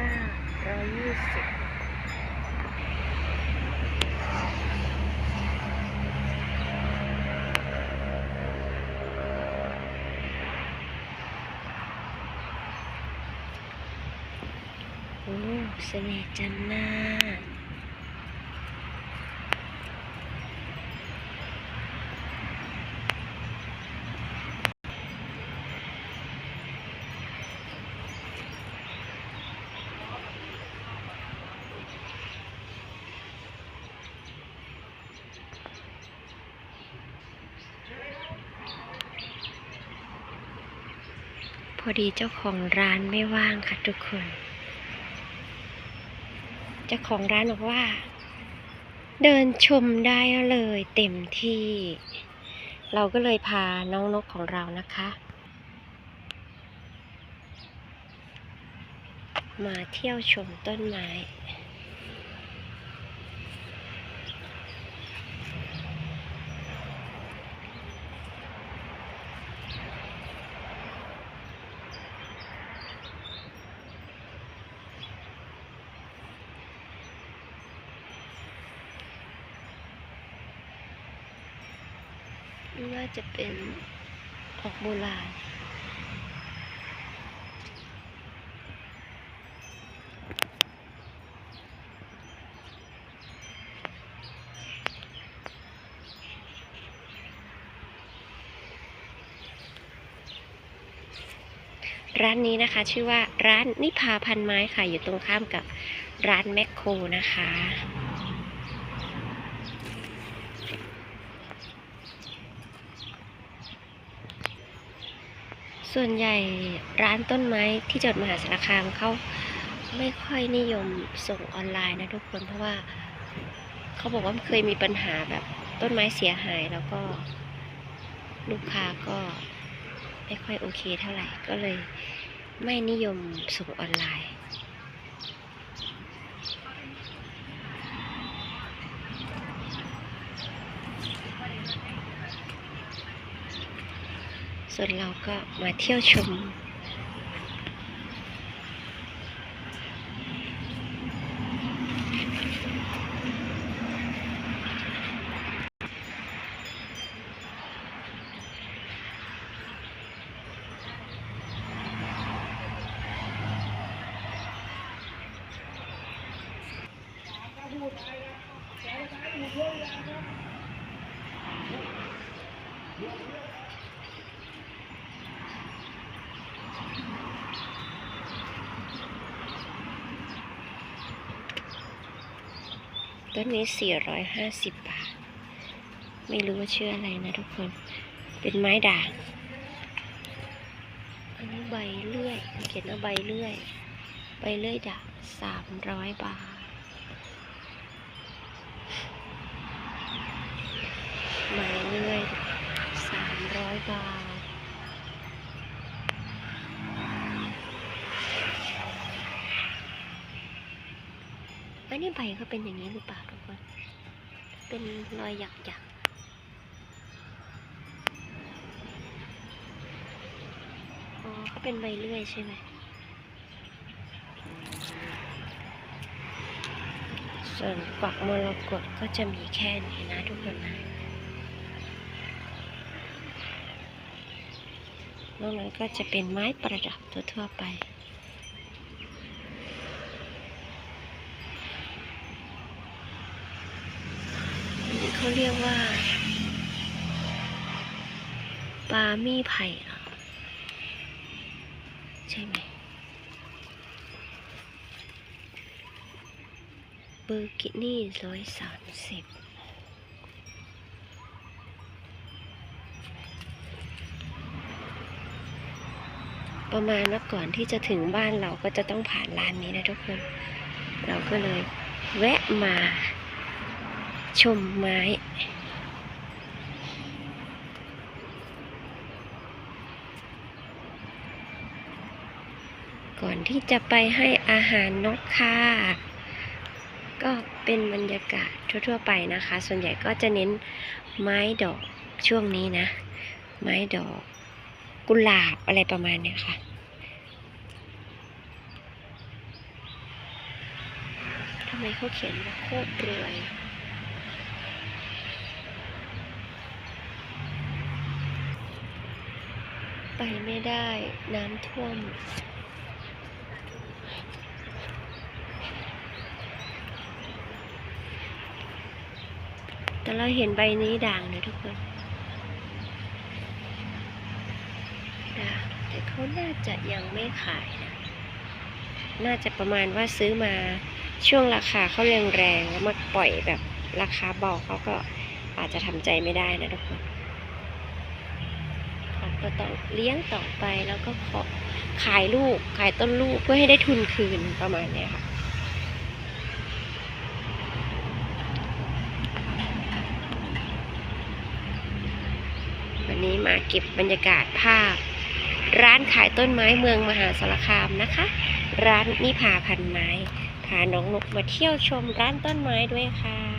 ห้ายโอ้เสน่ห์จันทมาก พอดีเจ้าของร้านไม่ว่างค่ะทุกคน เจ้าของร้านบอกว่า เดินชมได้เลยเต็มที่ เราก็เลยพาน้องนกของเรานะคะ มาเที่ยวชมต้นไม้ น่าจะเป็นออกโบราณร้านนี้นะคะชื่อว่าร้านนิพาพันไม้ค่ะ อยู่ตรงข้ามกับร้านแมคโครนะคะ ส่วนใหญ่ร้านต้นไม้ที่จังหวัดมหาสารคามเขาไม่ค่อยนิยมส่งออนไลน์นะทุกคนเพราะว่าเขาบอกว่าเคยมีปัญหาแบบต้นไม้เสียหายแล้วก็ลูกค้าก็ไม่ค่อยโอเคเท่าไหร่ก็เลยไม่นิยมส่งออนไลน์ ส่วนเราก็มาเที่ยวชม ต้นนี้ 450 บาท ไม่รู้ว่าชื่ออะไรนะทุกคน เป็นไม้ด่าง อันนี้ใบเลื่อย เขียนว่าใบเลื่อย ใบเลื่อยด่าง 300 บาท ไม้เลื่อย 300 บาท อั นนี้ใบเขาเป็นอย่างนี้หรือเปล่าทุกคน เป็นรอยหยักหยักอ๋อเขาเป็นใบเลื่อยใช่ไหมส่วนกวักมรกตก็จะมีแค่นี้นะทุกคนนะนอกนั้นก็จะเป็นไม้ประดับทั่วๆไป อันนี้ เขาเรียกว่าปามี่ไผ่ใช่ไหมเบอร์กินี่ร้อยสามสิบประมาณว่าก่อนที่จะถึงบ้านเราก็จะต้องผ่านร้านนี้นะทุกคน เราก็เลยแวะมา ชมไม้ก่อนที่จะไปให้อาหารนกค่ะ ก็เป็นบรรยากาศทั่ว ๆ ไปนะคะ ส่วนใหญ่ก็จะเน้นไม้ดอกช่วงนี้นะ ไม้ดอกกุหลาบอะไรประมาณเนี้ยค่ะ ทำไมเขาเขียนว่าโคตรเปลือย ไปไม่ได้น้ำท่วม แต่เราเห็นใบนี้ด่างนะทุกคนด่างแต่เขาน่าจะยังไม่ขายนะ น่าจะประมาณว่าซื้อมาช่วงราคาเขาแรงๆแล้วมาปล่อยแบบราคาเบาเขาก็อาจจะทำใจไม่ได้นะทุกคน ก็ต้องเลี้ยงต่อไปแล้วก็ขอขายลูกขายต้นลูกเพื่อให้ได้ทุนคืนประมาณนี้ค่ะวันนี้มาเก็บบรรยากาศภาพ ร้านขายต้นไม้เมืองมหาสารคามนะคะ ร้านนิพาพันไม้พาน้องนกมาเที่ยวชมร้านต้นไม้ด้วยค่ะ